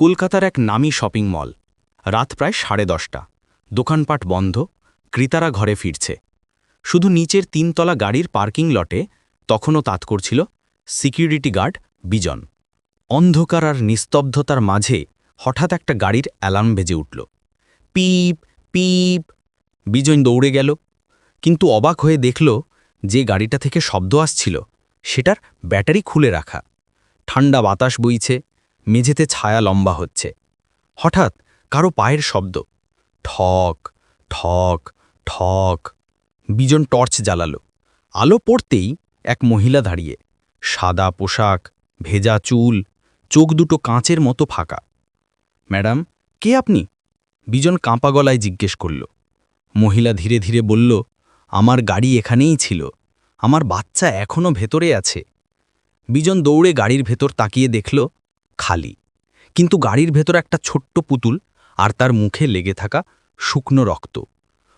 কলকাতার এক নামী শপিং মল। রাত প্রায় সাড়ে দশটা। দোকানপাট বন্ধ, ক্রেতারা ঘরে ফিরছে। শুধু নিচের তিনতলা গাড়ির পার্কিং লটে তখনও তাৎ করছিল সিকিউরিটি গার্ড বিজন। অন্ধকার আর নিস্তব্ধতার মাঝে হঠাৎ একটা গাড়ির অ্যালার্ম বেজে উঠল। পিপ পিপ। বিজন দৌড়ে গেল, কিন্তু অবাক হয়ে দেখল যে গাড়িটা থেকে শব্দ আসছিল। সেটার ব্যাটারি খুলে রাখা। ঠান্ডা বাতাস বইছে মেঝেতে ছায়া লম্বা হচ্ছে। হঠাৎ কারও পায়ের শব্দ। ঠক ঠক ঠক। বিজন টর্চ জ্বালালো। আলো পড়তেই এক মহিলা দাঁড়িয়ে। সাদা পোশাক, ভেজা চুল, চোখ দুটো কাঁচের মতো ফাঁকা। ম্যাডাম, কে আপনি? বিজন কাঁপা গলায় জিজ্ঞেস করল। মহিলা ধীরে ধীরে বলল, আমার গাড়ি এখানেই ছিল। আমার বাচ্চা এখনও ভেতরে আছে। বিজন দৌড়ে গাড়ির ভেতর তাকিয়ে দেখল খালি। কিন্তু গাড়ির ভেতর একটা ছোট্ট পুতুল আর তার মুখে লেগে থাকা শুকনো রক্ত।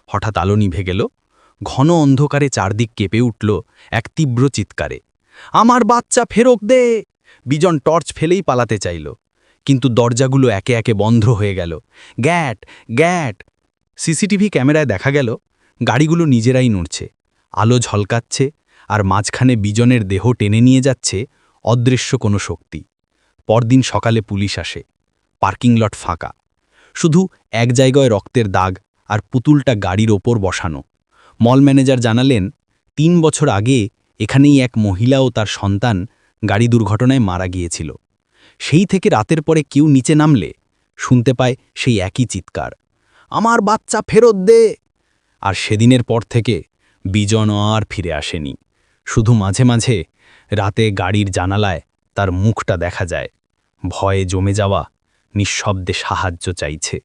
হঠাৎ আলো নিভে গেল। ঘন অন্ধকারে চারদিক কেঁপে উঠল এক তীব্র চিৎকারে। আমার বাচ্চা, ফেরক দে! বিজন টর্চ ফেলেই পালাতে চাইল। কিন্তু দরজাগুলো একে একে বন্ধ হয়ে গেল। গ্যাট গ্যাট! সিসিটিভি ক্যামেরায় দেখা গেল, গাড়িগুলো নিজেরাই নড়ছে। আলো ঝলকাচ্ছে আর মাঝখানে বিজনের দেহ টেনে নিয়ে যাচ্ছে অদৃশ্য কোনো শক্তি। পরদিন সকালে পুলিশ আসে। পার্কিং লট ফাঁকা। শুধু এক জায়গায় রক্তের দাগ আর পুতুলটা গাড়ির ওপর বসানো। মল ম্যানেজার জানালেন, তিন বছর আগে এখানেই এক মহিলা ও তার সন্তান গাড়ি দুর্ঘটনায় মারা গিয়েছিল। সেই থেকে রাতের পরে কেউ নিচে নামলে শুনতে পায় সেই একই চিৎকার, আমার বাচ্চা ফেরত দে! আর সেদিনের পর থেকে বিজন আর ফিরে আসেনি। শুধু মাঝে মাঝে রাতে গাড়ির জানালায় তার মুখটা দেখা যায়। ভয়ে জমে যাওয়া নিঃশব্দে সাহায্য চাইছে।